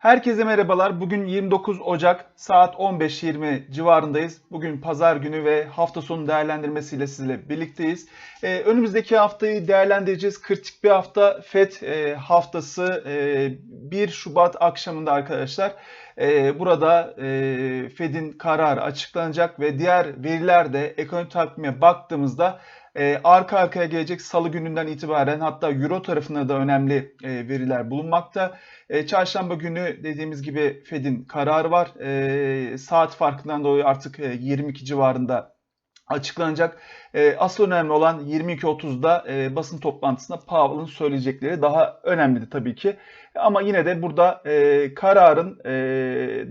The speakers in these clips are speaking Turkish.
Herkese merhabalar. Bugün 29 Ocak saat 15.20 civarındayız. Bugün pazar günü ve hafta sonu değerlendirmesiyle sizle birlikteyiz. Ee, önümüzdeki haftayı değerlendireceğiz. Kritik bir hafta FED e, haftası e, 1 Şubat akşamında arkadaşlar. E, burada e, FED'in kararı açıklanacak ve diğer veriler de ekonomi takvime baktığımızda e, arka arkaya gelecek salı gününden itibaren hatta Euro tarafında da önemli e, veriler bulunmakta. E, çarşamba günü dediğimiz gibi Fed'in kararı var. E, saat farkından dolayı artık e, 22 civarında açıklanacak. E, asıl önemli olan 22.30'da e, basın toplantısında Powell'ın söyleyecekleri daha önemliydi tabii ki. Ama yine de burada e, kararın e,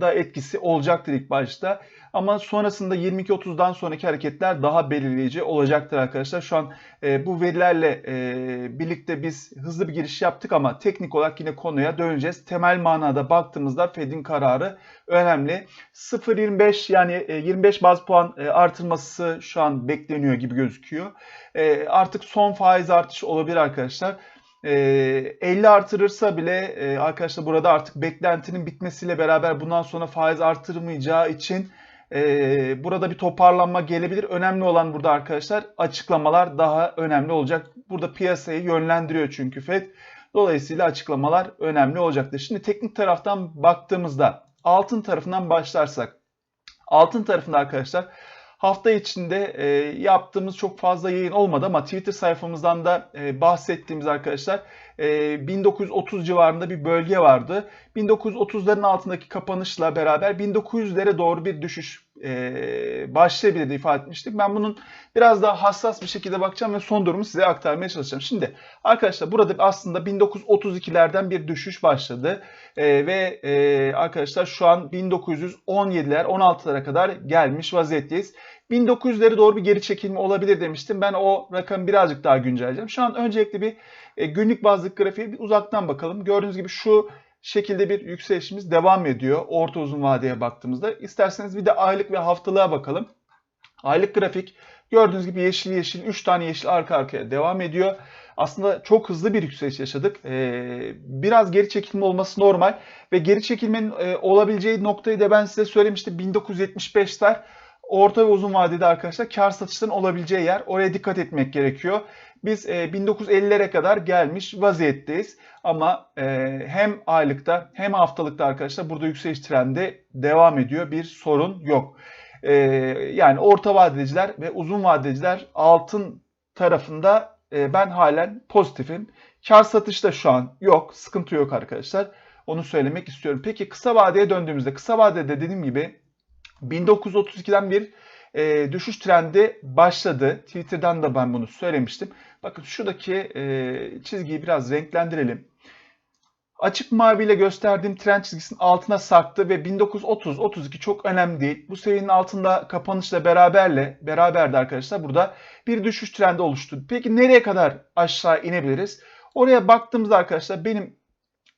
da etkisi olacaktır ilk başta. Ama sonrasında 22.30'dan sonraki hareketler daha belirleyici olacaktır arkadaşlar. Şu an e, bu verilerle e, birlikte biz hızlı bir giriş yaptık ama teknik olarak yine konuya döneceğiz. Temel manada baktığımızda Fed'in kararı önemli. 0.25 yani e, 25 baz puan e, artırması şu an bekleniyor gibi gözüküyor. E, artık son faiz artışı olabilir arkadaşlar. 50 artırırsa bile arkadaşlar burada artık beklentinin bitmesiyle beraber bundan sonra faiz artırmayacağı için burada bir toparlanma gelebilir. Önemli olan burada arkadaşlar açıklamalar daha önemli olacak. Burada piyasayı yönlendiriyor çünkü FED. Dolayısıyla açıklamalar önemli olacaktır. Şimdi teknik taraftan baktığımızda altın tarafından başlarsak. Altın tarafında arkadaşlar Hafta içinde e, yaptığımız çok fazla yayın olmadı ama Twitter sayfamızdan da e, bahsettiğimiz arkadaşlar e, 1930 civarında bir bölge vardı. 1930'ların altındaki kapanışla beraber 1900'lere doğru bir düşüş e, başlayabilir ifade etmiştik. Ben bunun biraz daha hassas bir şekilde bakacağım ve son durumu size aktarmaya çalışacağım. Şimdi arkadaşlar burada aslında 1932'lerden bir düşüş başladı e, ve e, arkadaşlar şu an 1917'ler 16'lara kadar gelmiş vaziyetteyiz. 1900'lere doğru bir geri çekilme olabilir demiştim. Ben o rakamı birazcık daha güncelleyeceğim. Şu an öncelikle bir e, günlük bazlık grafiğe bir uzaktan bakalım. Gördüğünüz gibi şu şekilde bir yükselişimiz devam ediyor orta uzun vadeye baktığımızda. İsterseniz bir de aylık ve haftalığa bakalım. Aylık grafik gördüğünüz gibi yeşil yeşil 3 tane yeşil arka arkaya devam ediyor. Aslında çok hızlı bir yükseliş yaşadık. Ee, biraz geri çekilme olması normal ve geri çekilmenin e, olabileceği noktayı da ben size söylemiştim 1975'ler orta ve uzun vadede arkadaşlar kar satışların olabileceği yer. Oraya dikkat etmek gerekiyor. Biz e, 1950'lere kadar gelmiş vaziyetteyiz. Ama e, hem aylıkta hem haftalıkta arkadaşlar burada yükseliş trendi devam ediyor. Bir sorun yok. E, yani orta vadeciler ve uzun vadeciler altın tarafında e, ben halen pozitifim. Kar satışta şu an yok. Sıkıntı yok arkadaşlar. Onu söylemek istiyorum. Peki kısa vadeye döndüğümüzde kısa vadede dediğim gibi 1932'den bir e, düşüş trendi başladı. Twitter'dan da ben bunu söylemiştim. Bakın şuradaki e, çizgiyi biraz renklendirelim. Açık maviyle gösterdiğim trend çizgisinin altına sarktı ve 1930-32 çok önemli değil. Bu seviyenin altında kapanışla beraberle beraberdi arkadaşlar. Burada bir düşüş trendi oluştu. Peki nereye kadar aşağı inebiliriz? Oraya baktığımızda arkadaşlar benim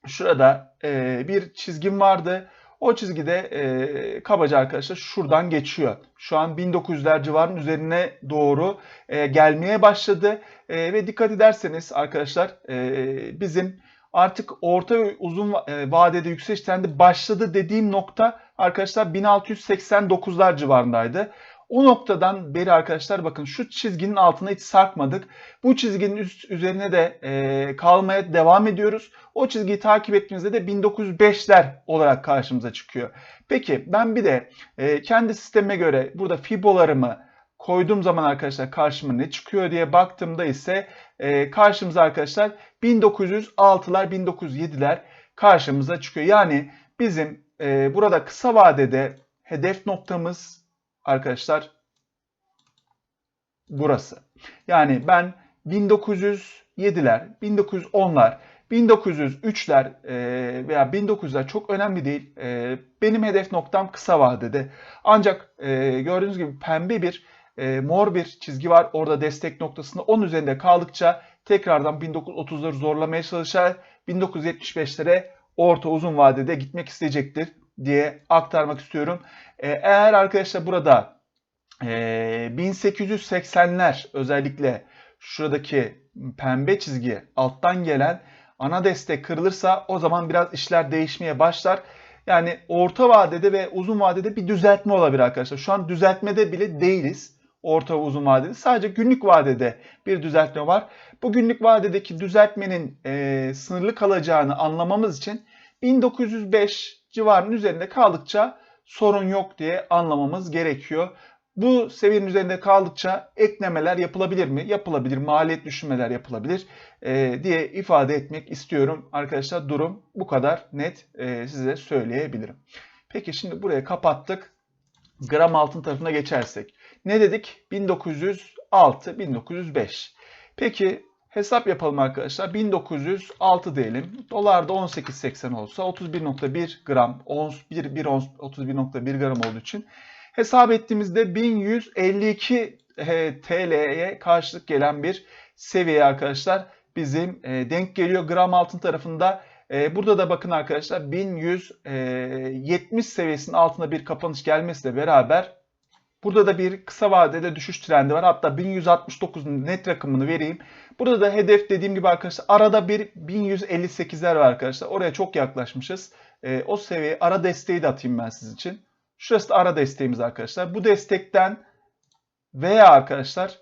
şurada e, bir çizgim vardı. O çizgide e, kabaca arkadaşlar şuradan geçiyor. Şu an 1900'ler civarının üzerine doğru e, gelmeye başladı. E, ve dikkat ederseniz arkadaşlar e, bizim artık orta ve uzun vadede yükseliş trendi başladı dediğim nokta arkadaşlar 1689'lar civarındaydı. O noktadan beri arkadaşlar bakın şu çizginin altına hiç sarkmadık. Bu çizginin üst üzerine de e, kalmaya devam ediyoruz. O çizgiyi takip ettiğimizde de 1905'ler olarak karşımıza çıkıyor. Peki ben bir de e, kendi sisteme göre burada fibolarımı koyduğum zaman arkadaşlar karşıma ne çıkıyor diye baktığımda ise e, karşımıza arkadaşlar 1906'lar 1907'ler karşımıza çıkıyor. Yani bizim e, burada kısa vadede hedef noktamız arkadaşlar burası. Yani ben 1907'ler, 1910'lar, 1903'ler veya 1900'ler çok önemli değil. E, benim hedef noktam kısa vadede. Ancak e, gördüğünüz gibi pembe bir e, mor bir çizgi var. Orada destek noktasında. Onun üzerinde kaldıkça tekrardan 1930'ları zorlamaya çalışar. 1975'lere orta uzun vadede gitmek isteyecektir diye aktarmak istiyorum. Ee, eğer arkadaşlar burada 1880'ler e, özellikle şuradaki pembe çizgi alttan gelen ana destek kırılırsa o zaman biraz işler değişmeye başlar. Yani orta vadede ve uzun vadede bir düzeltme olabilir arkadaşlar. Şu an düzeltmede bile değiliz. Orta ve uzun vadede. Sadece günlük vadede bir düzeltme var. Bu günlük vadedeki düzeltmenin e, sınırlı kalacağını anlamamız için 1905 civarının üzerinde kaldıkça sorun yok diye anlamamız gerekiyor. Bu seviyenin üzerinde kaldıkça eklemeler yapılabilir mi? Yapılabilir. Maliyet düşürmeler yapılabilir e, diye ifade etmek istiyorum. Arkadaşlar durum bu kadar net e, size söyleyebilirim. Peki şimdi buraya kapattık. Gram altın tarafına geçersek. Ne dedik? 1906, 1905. Peki hesap yapalım arkadaşlar. 1906 diyelim. Dolarda 18.80 olsa 31.1 gram, ons 1, 1 ons 31.1 gram olduğu için hesap ettiğimizde 1152 e, TL'ye karşılık gelen bir seviye arkadaşlar bizim e, denk geliyor gram altın tarafında. E, burada da bakın arkadaşlar 1170 seviyesinin altında bir kapanış gelmesiyle beraber burada da bir kısa vadede düşüş trendi var. Hatta 1169 net rakamını vereyim. Burada da hedef dediğim gibi arkadaşlar arada bir 1158'ler var arkadaşlar. Oraya çok yaklaşmışız. E, o seviye ara desteği de atayım ben sizin için. Şurası da ara desteğimiz arkadaşlar. Bu destekten veya arkadaşlar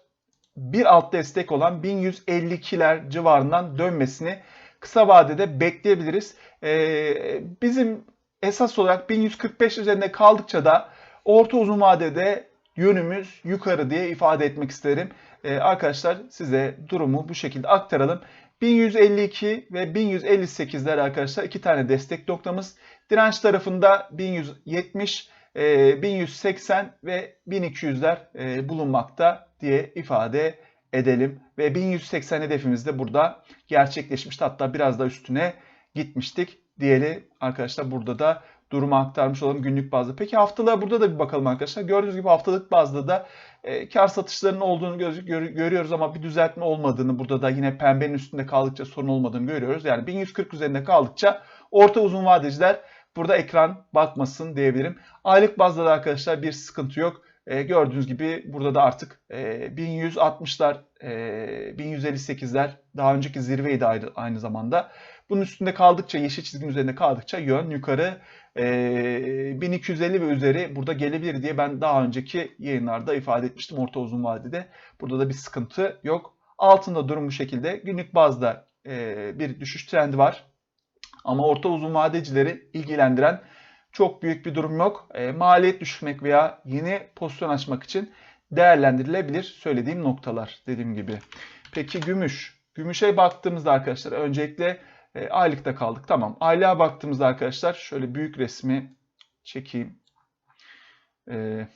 bir alt destek olan 1152'ler civarından dönmesini kısa vadede bekleyebiliriz. Ee, bizim esas olarak 1145 üzerinde kaldıkça da orta uzun vadede yönümüz yukarı diye ifade etmek isterim. Ee, arkadaşlar size durumu bu şekilde aktaralım. 1152 ve 1158'ler arkadaşlar iki tane destek noktamız. Direnç tarafında 1170 1180 e, ve 1200'ler e, bulunmakta diye ifade edelim. Ve 1180 hedefimiz de burada gerçekleşmişti. Hatta biraz da üstüne gitmiştik diyelim. Arkadaşlar burada da durumu aktarmış olalım günlük bazda. Peki haftalığa burada da bir bakalım arkadaşlar. Gördüğünüz gibi haftalık bazda da e, kar satışlarının olduğunu gör, gör, görüyoruz ama bir düzeltme olmadığını burada da yine pembenin üstünde kaldıkça sorun olmadığını görüyoruz. Yani 1140 üzerinde kaldıkça orta uzun vadeciler burada ekran bakmasın diyebilirim. Aylık bazda da arkadaşlar bir sıkıntı yok. E, gördüğünüz gibi burada da artık e, 1160'lar, e, 1158'ler daha önceki zirveydi aynı, aynı zamanda. Bunun üstünde kaldıkça, yeşil çizginin üzerinde kaldıkça yön yukarı e, 1250 ve üzeri burada gelebilir diye ben daha önceki yayınlarda ifade etmiştim orta uzun vadede. Burada da bir sıkıntı yok. Altında durum bu şekilde. Günlük bazda e, bir düşüş trendi var. Ama orta uzun vadecileri ilgilendiren çok büyük bir durum yok. E, maliyet düşürmek veya yeni pozisyon açmak için değerlendirilebilir söylediğim noktalar dediğim gibi. Peki gümüş. Gümüşe baktığımızda arkadaşlar öncelikle e, aylıkta kaldık. Tamam. Aylığa baktığımızda arkadaşlar şöyle büyük resmi çekeyim. E,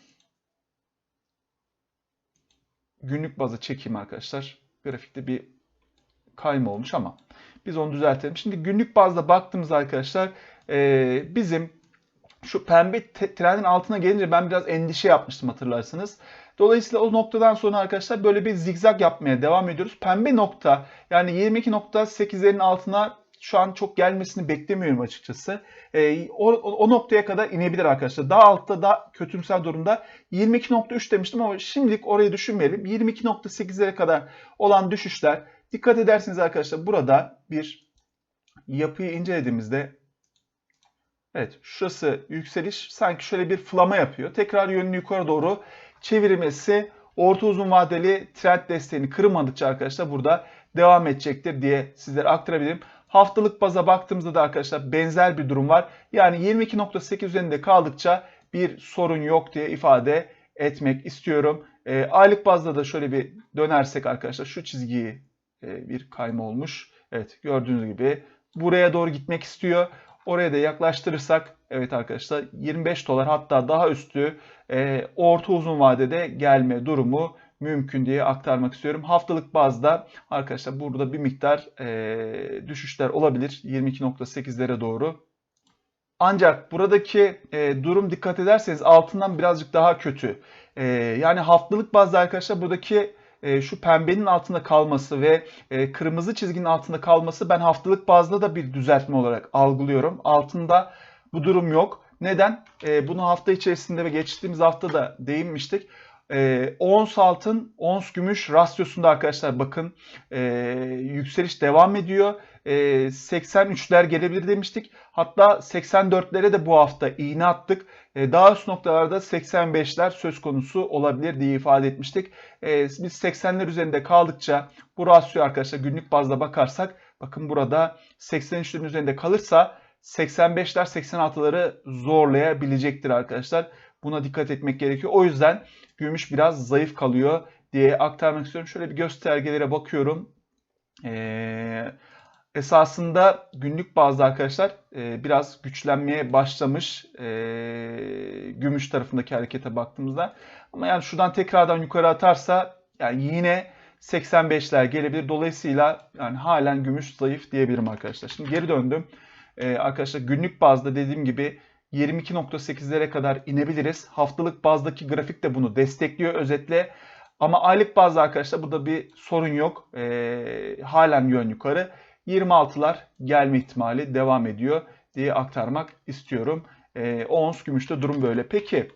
günlük bazı çekeyim arkadaşlar. Grafikte bir kayma olmuş ama biz onu düzeltelim. Şimdi günlük bazda baktığımız arkadaşlar e, bizim şu pembe trendin altına gelince ben biraz endişe yapmıştım hatırlarsanız. Dolayısıyla o noktadan sonra arkadaşlar böyle bir zigzag yapmaya devam ediyoruz. Pembe nokta yani 22.8'lerin altına şu an çok gelmesini beklemiyorum açıkçası. E, o, o noktaya kadar inebilir arkadaşlar. Daha altta daha kötümsel durumda 22.3 demiştim ama şimdilik orayı düşünmeyelim. 22.8'lere kadar olan düşüşler dikkat edersiniz arkadaşlar burada bir yapıyı incelediğimizde Evet şurası yükseliş sanki şöyle bir flama yapıyor. Tekrar yönünü yukarı doğru çevirmesi orta uzun vadeli trend desteğini kırmadıkça arkadaşlar burada devam edecektir diye sizlere aktarabilirim. Haftalık baza baktığımızda da arkadaşlar benzer bir durum var. Yani 22.8 üzerinde kaldıkça bir sorun yok diye ifade etmek istiyorum. E, aylık bazda da şöyle bir dönersek arkadaşlar şu çizgiyi e, bir kayma olmuş. Evet gördüğünüz gibi buraya doğru gitmek istiyor. Oraya da yaklaştırırsak evet arkadaşlar 25 dolar hatta daha üstü e, orta uzun vadede gelme durumu mümkün diye aktarmak istiyorum. Haftalık bazda arkadaşlar burada bir miktar e, düşüşler olabilir 22.8'lere doğru. Ancak buradaki e, durum dikkat ederseniz altından birazcık daha kötü. E, yani haftalık bazda arkadaşlar buradaki e, şu pembenin altında kalması ve e, kırmızı çizginin altında kalması ben haftalık bazda da bir düzeltme olarak algılıyorum. Altında bu durum yok. Neden? E, bunu hafta içerisinde ve geçtiğimiz hafta da değinmiştik. E, ons altın, ons gümüş rasyosunda arkadaşlar bakın e, yükseliş devam ediyor. e, 83'ler gelebilir demiştik. Hatta 84'lere de bu hafta iğne attık. E, daha üst noktalarda 85'ler söz konusu olabilir diye ifade etmiştik. E, biz 80'ler üzerinde kaldıkça bu rasyo arkadaşlar günlük bazda bakarsak bakın burada 83'lerin üzerinde kalırsa 85'ler 86'ları zorlayabilecektir arkadaşlar. Buna dikkat etmek gerekiyor. O yüzden gümüş biraz zayıf kalıyor diye aktarmak istiyorum. Şöyle bir göstergelere bakıyorum. Ee, esasında günlük bazda arkadaşlar e, biraz güçlenmeye başlamış e, gümüş tarafındaki harekete baktığımızda. Ama yani şuradan tekrardan yukarı atarsa yani yine 85'ler gelebilir. Dolayısıyla yani halen gümüş zayıf diyebilirim arkadaşlar. Şimdi geri döndüm. Ee, arkadaşlar günlük bazda dediğim gibi 22.8'lere kadar inebiliriz. Haftalık bazdaki grafik de bunu destekliyor özetle. Ama aylık bazda arkadaşlar burada bir sorun yok. Ee, halen yön yukarı. 26'lar gelme ihtimali devam ediyor diye aktarmak istiyorum. Ee, ons gümüşte durum böyle. Peki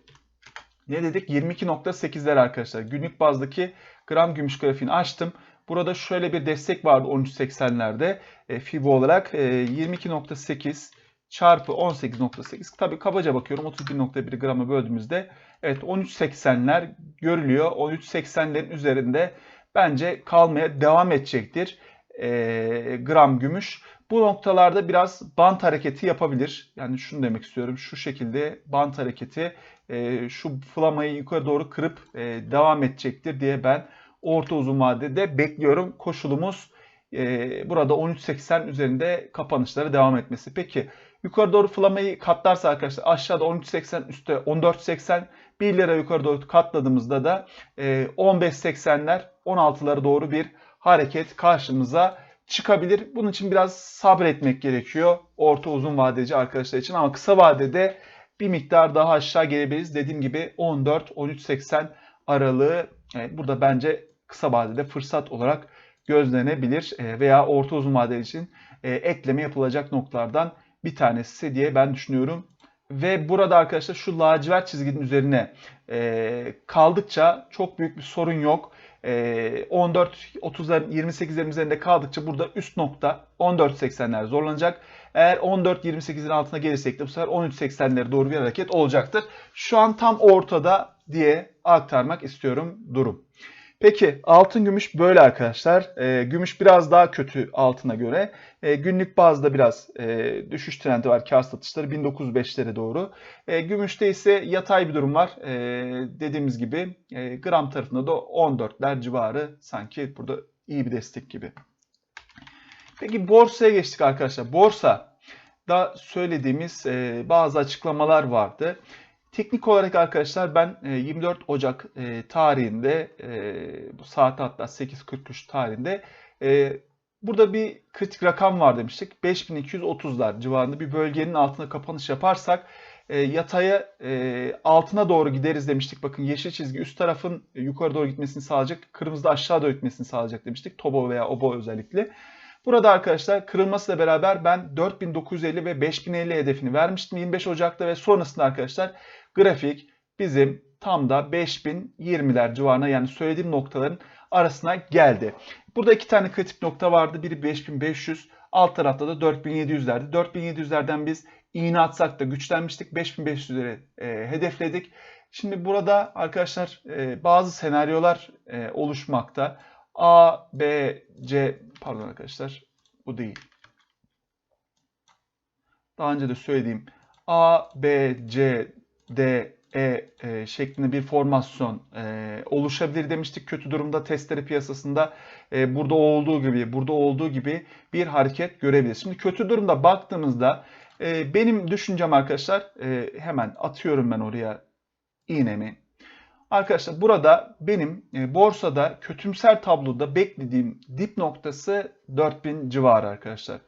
ne dedik? 22.8'ler arkadaşlar. Günlük bazdaki gram gümüş grafiğini açtım. Burada şöyle bir destek vardı 13.80'lerde e, FIBO olarak e, 22.8 çarpı 18.8 tabi kabaca bakıyorum 31.1 grama böldüğümüzde evet 13.80'ler görülüyor. 13.80'lerin üzerinde bence kalmaya devam edecektir e, gram gümüş. Bu noktalarda biraz bant hareketi yapabilir. Yani şunu demek istiyorum. Şu şekilde bant hareketi e, şu flamayı yukarı doğru kırıp e, devam edecektir diye ben orta uzun vadede bekliyorum. Koşulumuz e, burada 13.80 üzerinde kapanışları devam etmesi. Peki yukarı doğru flamayı katlarsa arkadaşlar aşağıda 13.80 üstte 14.80 1 lira yukarı doğru katladığımızda da e, 15.80'ler 16'lara doğru bir hareket karşımıza çıkabilir. Bunun için biraz sabretmek gerekiyor orta uzun vadeci arkadaşlar için ama kısa vadede bir miktar daha aşağı gelebiliriz. Dediğim gibi 14-13.80 aralığı yani burada bence kısa vadede fırsat olarak gözlenebilir e, veya orta uzun vadeli için e, ekleme yapılacak noktalardan bir tanesi diye ben düşünüyorum. Ve burada arkadaşlar şu lacivert çizginin üzerine e, kaldıkça çok büyük bir sorun yok. 14 30'ların 28'lerin üzerinde kaldıkça burada üst nokta 14.80'ler zorlanacak. Eğer 14.28'in altına gelirsek de bu sefer 13.80'lere doğru bir hareket olacaktır. Şu an tam ortada diye aktarmak istiyorum durum. Peki altın gümüş böyle arkadaşlar. E, gümüş biraz daha kötü altına göre. E, günlük bazda biraz e, düşüş trendi var kar satışları 1905'lere doğru. E, gümüşte ise yatay bir durum var. E, dediğimiz gibi e, gram tarafında da 14'ler civarı sanki burada iyi bir destek gibi. Peki borsaya geçtik arkadaşlar. Borsa da söylediğimiz e, bazı açıklamalar vardı. Teknik olarak arkadaşlar ben 24 e, Ocak e, tarihinde e, bu saat hatta 8.43 tarihinde burada bir kritik rakam var demiştik. 5230'lar civarında bir bölgenin altına kapanış yaparsak yataya altına doğru gideriz demiştik. Bakın yeşil çizgi üst tarafın yukarı doğru gitmesini sağlayacak. Kırmızı da aşağı doğru gitmesini sağlayacak demiştik. Tobo veya Obo özellikle. Burada arkadaşlar kırılmasıyla beraber ben 4950 ve 5050 hedefini vermiştim 25 Ocak'ta ve sonrasında arkadaşlar grafik bizim tam da 5020'ler civarına yani söylediğim noktaların arasına geldi. Burada iki tane kritik nokta vardı. Biri 5500, alt tarafta da 4700'lerdi. 4700'lerden biz iğne atsak da güçlenmiştik. 5500'leri e, hedefledik. Şimdi burada arkadaşlar e, bazı senaryolar e, oluşmakta. A, B, C pardon arkadaşlar bu değil. Daha önce de söylediğim A, B, C, D, E, e şeklinde bir formasyon e, oluşabilir demiştik. Kötü durumda testleri piyasasında e, burada olduğu gibi, burada olduğu gibi bir hareket görebiliriz. Şimdi kötü durumda baktığımızda e, benim düşüncem arkadaşlar e, hemen atıyorum ben oraya iğnemi. Arkadaşlar burada benim e, borsada kötümser tabloda beklediğim dip noktası 4000 civarı arkadaşlar.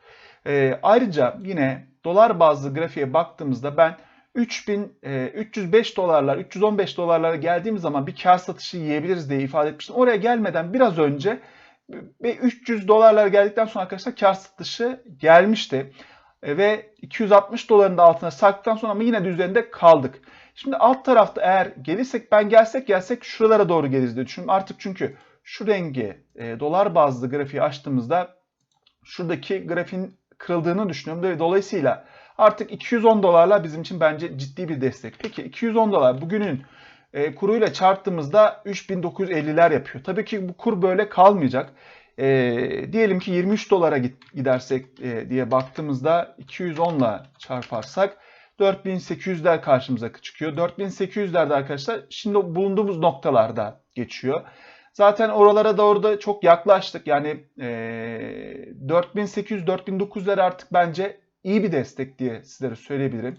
E, ayrıca yine dolar bazlı grafiğe baktığımızda ben 3000 e, 305 dolarlar 315 dolarlara geldiğimiz zaman bir kar satışı yiyebiliriz diye ifade etmiştim. Oraya gelmeden biraz önce ve 300 dolarlar geldikten sonra arkadaşlar kar satışı gelmişti. E, ve 260 doların da altına sarktıktan sonra ama yine de üzerinde kaldık. Şimdi alt tarafta eğer gelirsek ben gelsek gelsek şuralara doğru geliriz diye düşünüyorum. Artık çünkü şu rengi e, dolar bazlı grafiği açtığımızda şuradaki grafiğin kırıldığını düşünüyorum. Dolayısıyla artık 210 dolarla bizim için bence ciddi bir destek. Peki 210 dolar bugünün e, kuruyla çarptığımızda 3950'ler yapıyor. Tabii ki bu kur böyle kalmayacak. E, diyelim ki 23 dolara gidersek e, diye baktığımızda 210 ile çarparsak 4800'ler karşımıza çıkıyor. 4800'lerde arkadaşlar şimdi bulunduğumuz noktalarda geçiyor. Zaten oralara doğru da çok yaklaştık. Yani e, 4800-4900'ler artık bence iyi bir destek diye sizlere söyleyebilirim.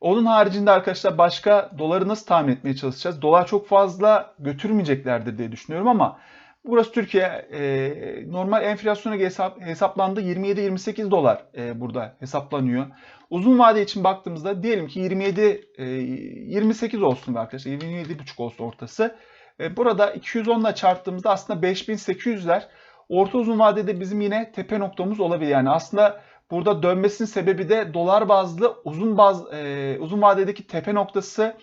Onun haricinde arkadaşlar başka doları nasıl tahmin etmeye çalışacağız? Dolar çok fazla götürmeyeceklerdir diye düşünüyorum ama burası Türkiye. E, normal enflasyona hesap, hesaplandı 27-28 dolar e, burada hesaplanıyor. Uzun vade için baktığımızda diyelim ki 27 e, 28 olsun arkadaşlar. 27,5 olsun ortası. E, burada 210 ile çarptığımızda aslında 5800'ler orta uzun vadede bizim yine tepe noktamız olabilir. Yani aslında burada dönmesinin sebebi de dolar bazlı uzun baz e, uzun vadedeki tepe noktası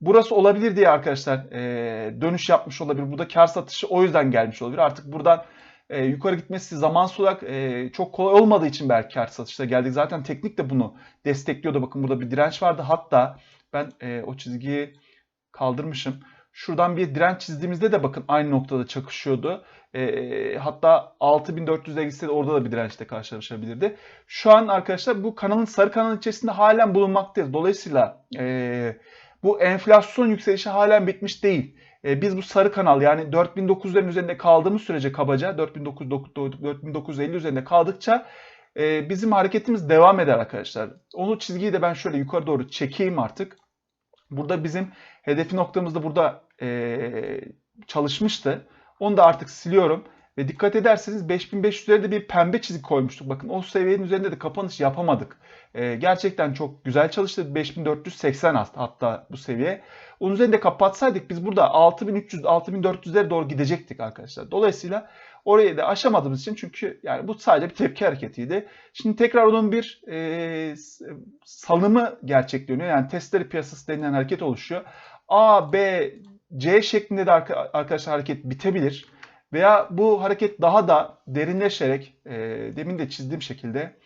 burası olabilir diye arkadaşlar e, dönüş yapmış olabilir. Burada kar satışı o yüzden gelmiş olabilir. Artık buradan e, yukarı gitmesi zaman olarak e, çok kolay olmadığı için belki kar satışta geldik. Zaten teknik de bunu destekliyordu. Bakın burada bir direnç vardı. Hatta ben e, o çizgiyi kaldırmışım. Şuradan bir direnç çizdiğimizde de bakın aynı noktada çakışıyordu. E, hatta 6400'e gitse de orada da bir dirençle karşılaşabilirdi. Şu an arkadaşlar bu kanalın sarı kanalın içerisinde halen bulunmaktayız. Dolayısıyla e, bu enflasyon yükselişi halen bitmiş değil. E, biz bu sarı kanal yani 4900'lerin üzerinde kaldığımız sürece kabaca 4950 üzerinde kaldıkça e, bizim hareketimiz devam eder arkadaşlar. Onu çizgiyi de ben şöyle yukarı doğru çekeyim artık. Burada bizim hedefi noktamızda burada e, çalışmıştı. Onu da artık siliyorum. Ve dikkat ederseniz 5500'lerde bir pembe çizik koymuştuk. Bakın o seviyenin üzerinde de kapanış yapamadık. E, gerçekten çok güzel çalıştı. 5480 hatta bu seviye. Onun üzerinde kapatsaydık biz burada 6300-6400'lere doğru gidecektik arkadaşlar. Dolayısıyla orayı da aşamadığımız için çünkü yani bu sadece bir tepki hareketiydi. Şimdi tekrar onun bir e, salımı gerçekleşiyor. Yani testleri piyasası denilen hareket oluşuyor. A, B, C şeklinde de arkadaşlar hareket bitebilir. Veya bu hareket daha da derinleşerek e, demin de çizdiğim şekilde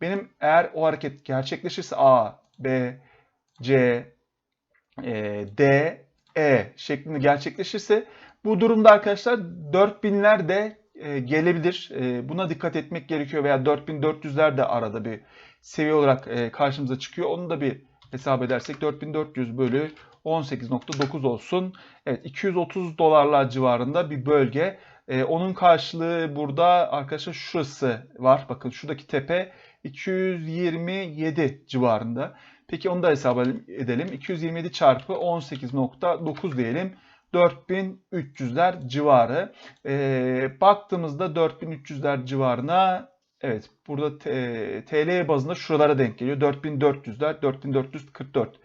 benim eğer o hareket gerçekleşirse A, B, C, e, D, E şeklinde gerçekleşirse bu durumda arkadaşlar 4000'ler de e, gelebilir. E, buna dikkat etmek gerekiyor veya 4400'ler de arada bir seviye olarak e, karşımıza çıkıyor. Onu da bir hesap edersek 4400 bölü 18.9 olsun. Evet 230 dolarlar civarında bir bölge. Ee, onun karşılığı burada arkadaşlar şurası var. Bakın şuradaki tepe 227 civarında. Peki onu da hesap edelim. 227 çarpı 18.9 diyelim. 4300'ler civarı. Ee, baktığımızda 4300'ler civarına evet burada TL bazında şuralara denk geliyor. 4400'ler 4444.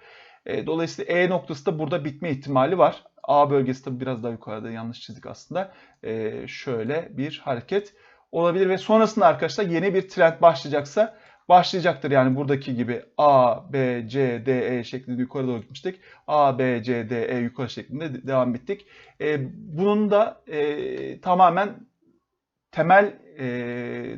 E, dolayısıyla E noktası da burada bitme ihtimali var. A bölgesi de biraz daha yukarıda yanlış çizdik aslında. E, şöyle bir hareket olabilir ve sonrasında arkadaşlar yeni bir trend başlayacaksa başlayacaktır. Yani buradaki gibi A, B, C, D, E şeklinde yukarı doğru gitmiştik. A, B, C, D, E yukarı şeklinde devam ettik. E, bunun da e, tamamen temel e,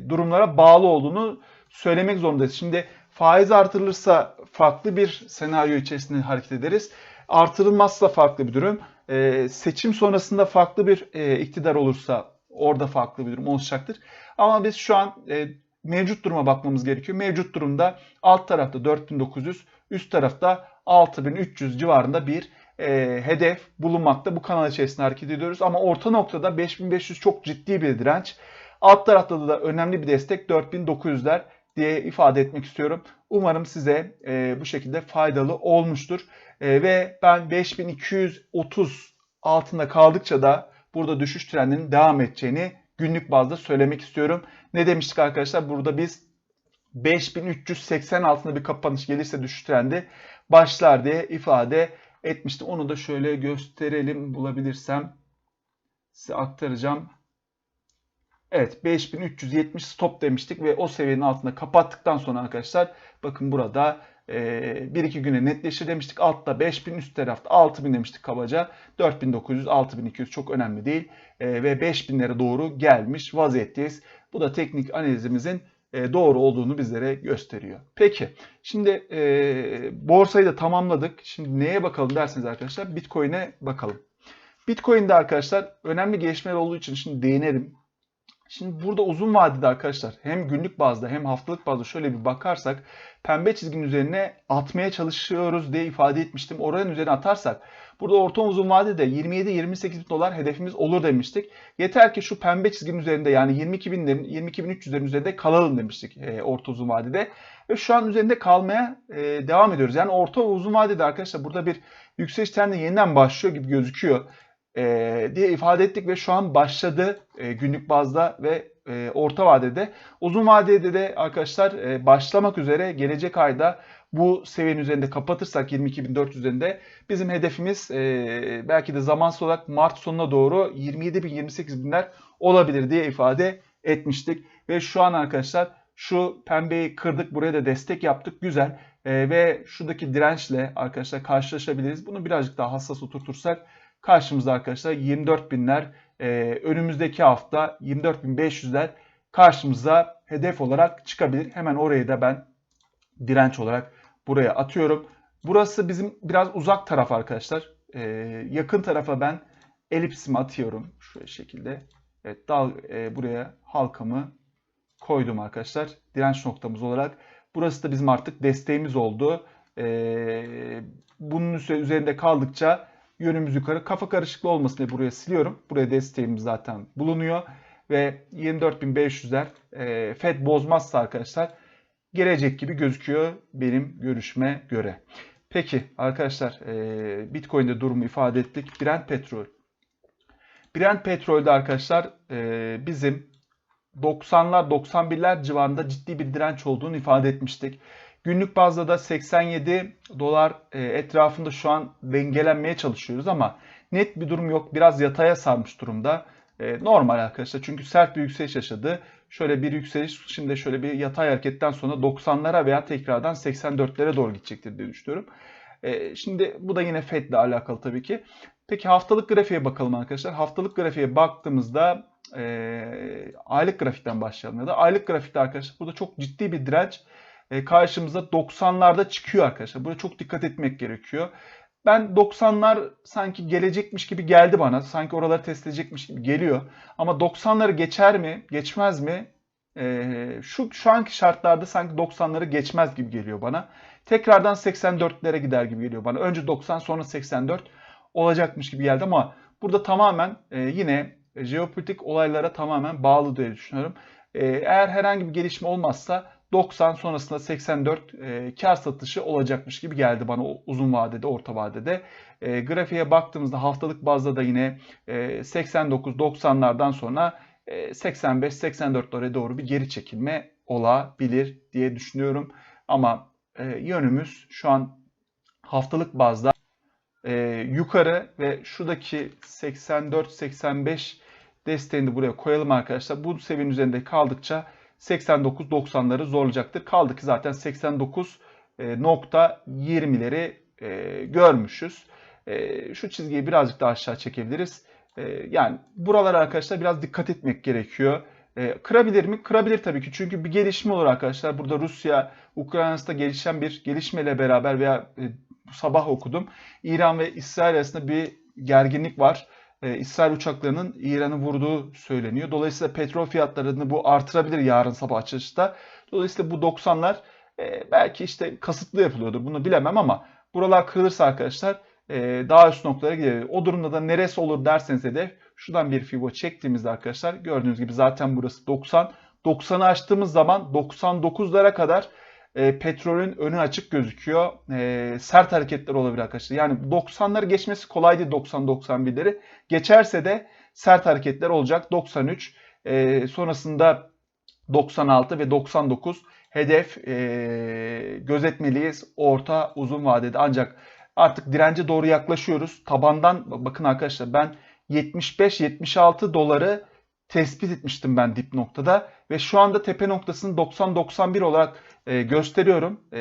durumlara bağlı olduğunu söylemek zorundayız. Şimdi faiz artırılırsa farklı bir senaryo içerisinde hareket ederiz. Artırılmazsa farklı bir durum. E, seçim sonrasında farklı bir e, iktidar olursa orada farklı bir durum oluşacaktır. Ama biz şu an e, mevcut duruma bakmamız gerekiyor. Mevcut durumda alt tarafta 4900, üst tarafta 6300 civarında bir e, hedef bulunmakta. Bu kanal içerisinde hareket ediyoruz. Ama orta noktada 5500 çok ciddi bir direnç. Alt tarafta da önemli bir destek 4900'ler diye ifade etmek istiyorum. Umarım size e, bu şekilde faydalı olmuştur. E, ve ben 5230 altında kaldıkça da burada düşüş trendinin devam edeceğini günlük bazda söylemek istiyorum. Ne demiştik arkadaşlar? Burada biz 5380 altında bir kapanış gelirse düşüş trendi başlar diye ifade etmiştim. Onu da şöyle gösterelim bulabilirsem size aktaracağım. Evet 5370 stop demiştik ve o seviyenin altında kapattıktan sonra arkadaşlar bakın burada e, 1-2 güne netleşir demiştik. Altta 5000 üst tarafta 6000 demiştik kabaca. 4900 6200 çok önemli değil. E, ve 5000'lere doğru gelmiş vaziyetteyiz. Bu da teknik analizimizin e, doğru olduğunu bizlere gösteriyor. Peki şimdi e, borsayı da tamamladık. Şimdi neye bakalım derseniz arkadaşlar Bitcoin'e bakalım. Bitcoin'de arkadaşlar önemli gelişmeler olduğu için şimdi değinelim. Şimdi burada uzun vadede arkadaşlar hem günlük bazda hem haftalık bazda şöyle bir bakarsak pembe çizginin üzerine atmaya çalışıyoruz diye ifade etmiştim. Oranın üzerine atarsak burada orta uzun vadede 27-28 bin dolar hedefimiz olur demiştik. Yeter ki şu pembe çizginin üzerinde yani 22 binlerin 22 bin 300'lerin üzerinde kalalım demiştik e, orta uzun vadede. Ve şu an üzerinde kalmaya e, devam ediyoruz. Yani orta uzun vadede arkadaşlar burada bir yükseliş trendi yeniden başlıyor gibi gözüküyor e, diye ifade ettik ve şu an başladı e, günlük bazda ve e, orta vadede. Uzun vadede de arkadaşlar e, başlamak üzere gelecek ayda bu seviyenin üzerinde kapatırsak 22.400 üzerinde bizim hedefimiz e, belki de zamansız olarak Mart sonuna doğru 27.000 binler olabilir diye ifade etmiştik. Ve şu an arkadaşlar şu pembeyi kırdık buraya da destek yaptık güzel. E, ve şuradaki dirençle arkadaşlar karşılaşabiliriz. Bunu birazcık daha hassas oturtursak karşımızda arkadaşlar 24 binler e, önümüzdeki hafta 24.500'ler karşımıza hedef olarak çıkabilir. Hemen orayı da ben direnç olarak buraya atıyorum. Burası bizim biraz uzak taraf arkadaşlar. E, yakın tarafa ben elipsimi atıyorum. Şu şekilde. Evet dal e, buraya halkamı koydum arkadaşlar. Direnç noktamız olarak. Burası da bizim artık desteğimiz oldu. E, bunun üzerinde kaldıkça yönümüz yukarı. Kafa karışıklığı olmasın diye buraya siliyorum. Buraya desteğimiz zaten bulunuyor. Ve 24.500'ler e, FED bozmazsa arkadaşlar gelecek gibi gözüküyor benim görüşme göre. Peki arkadaşlar e, Bitcoin'de durumu ifade ettik. Brent petrol. Brent petrolde arkadaşlar e, bizim 90'lar 91'ler civarında ciddi bir direnç olduğunu ifade etmiştik. Günlük bazda da 87 dolar e, etrafında şu an dengelenmeye çalışıyoruz ama net bir durum yok. Biraz yataya sarmış durumda. E, normal arkadaşlar çünkü sert bir yükseliş yaşadı. Şöyle bir yükseliş şimdi şöyle bir yatay hareketten sonra 90'lara veya tekrardan 84'lere doğru gidecektir diye düşünüyorum. E, şimdi bu da yine FED ile alakalı tabii ki. Peki haftalık grafiğe bakalım arkadaşlar. Haftalık grafiğe baktığımızda aylık grafikten başlayalım ya da aylık grafikte arkadaşlar burada çok ciddi bir direnç karşımıza 90'larda çıkıyor arkadaşlar. Burada çok dikkat etmek gerekiyor. Ben 90'lar sanki gelecekmiş gibi geldi bana. Sanki oraları test edecekmiş gibi geliyor. Ama 90'ları geçer mi, geçmez mi? Ee, şu şu anki şartlarda sanki 90'ları geçmez gibi geliyor bana. Tekrardan 84'lere gider gibi geliyor bana. Önce 90 sonra 84 olacakmış gibi geldi ama burada tamamen e, yine jeopolitik olaylara tamamen bağlı diye düşünüyorum. E, eğer herhangi bir gelişme olmazsa 90 sonrasında 84 e, kar satışı olacakmış gibi geldi bana uzun vadede, orta vadede. E, grafiğe baktığımızda haftalık bazda da yine e, 89-90'lardan sonra e, 85-84'lere doğru bir geri çekilme olabilir diye düşünüyorum. Ama e, yönümüz şu an haftalık bazda e, yukarı ve şuradaki 84-85 desteğini buraya koyalım arkadaşlar. Bu seviyenin üzerinde kaldıkça 89-90'ları zorlayacaktır. Kaldı ki zaten 89.20'leri e, e, görmüşüz. E, şu çizgiyi birazcık daha aşağı çekebiliriz. Yani buralara arkadaşlar biraz dikkat etmek gerekiyor. Kırabilir mi? Kırabilir tabii ki. Çünkü bir gelişme olur arkadaşlar. Burada Rusya, Ukrayna'da gelişen bir gelişmeyle beraber veya sabah okudum. İran ve İsrail arasında bir gerginlik var e, İsrail uçaklarının İran'ı vurduğu söyleniyor. Dolayısıyla petrol fiyatlarını bu artırabilir yarın sabah açılışta. Dolayısıyla bu 90'lar e, belki işte kasıtlı yapılıyordur bunu bilemem ama buralar kırılırsa arkadaşlar e, daha üst noktalara gidebilir. O durumda da neresi olur derseniz de şuradan bir fibo çektiğimizde arkadaşlar gördüğünüz gibi zaten burası 90. 90'ı açtığımız zaman 99'lara kadar e, petrolün önü açık gözüküyor. E, sert hareketler olabilir arkadaşlar. Yani 90'ları geçmesi kolay değil 90-91'leri. Geçerse de sert hareketler olacak. 93 e, sonrasında 96 ve 99 hedef e, gözetmeliyiz orta uzun vadede. Ancak artık dirence doğru yaklaşıyoruz. Tabandan bakın arkadaşlar ben 75-76 doları tespit etmiştim ben dip noktada ve şu anda tepe noktasını 90-91 olarak e, gösteriyorum. E,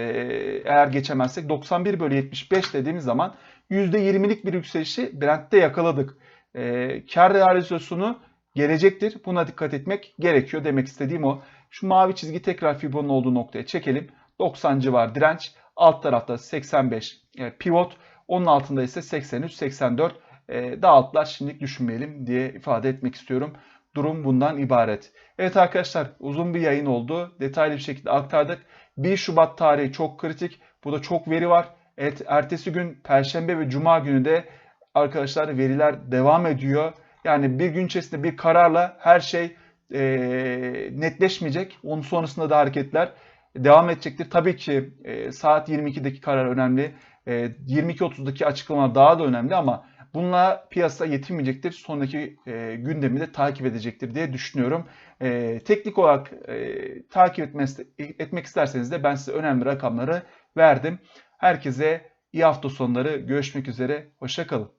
eğer geçemezsek 91 bölü 75 dediğimiz zaman %20'lik bir yükselişi Brent'te yakaladık. E, kar realizasyonu gelecektir. Buna dikkat etmek gerekiyor demek istediğim o. Şu mavi çizgi tekrar Fibon'un olduğu noktaya çekelim. 90 civar direnç. Alt tarafta 85 e, pivot. Onun altında ise 83, 84. E, daha altlar şimdilik düşünmeyelim diye ifade etmek istiyorum. Durum bundan ibaret. Evet arkadaşlar uzun bir yayın oldu. Detaylı bir şekilde aktardık. 1 Şubat tarihi çok kritik. Burada çok veri var. Evet ertesi gün Perşembe ve Cuma günü de arkadaşlar veriler devam ediyor. Yani bir gün içerisinde bir kararla her şey e, netleşmeyecek. Onun sonrasında da hareketler devam edecektir. Tabii ki e, saat 22'deki karar önemli. E, 22.30'daki açıklama daha da önemli ama bununla piyasa yetinmeyecektir. Sonraki e, gündemi de takip edecektir diye düşünüyorum. E, teknik olarak e, takip etmesi, etmek isterseniz de ben size önemli rakamları verdim. Herkese iyi hafta sonları. Görüşmek üzere. Hoşçakalın.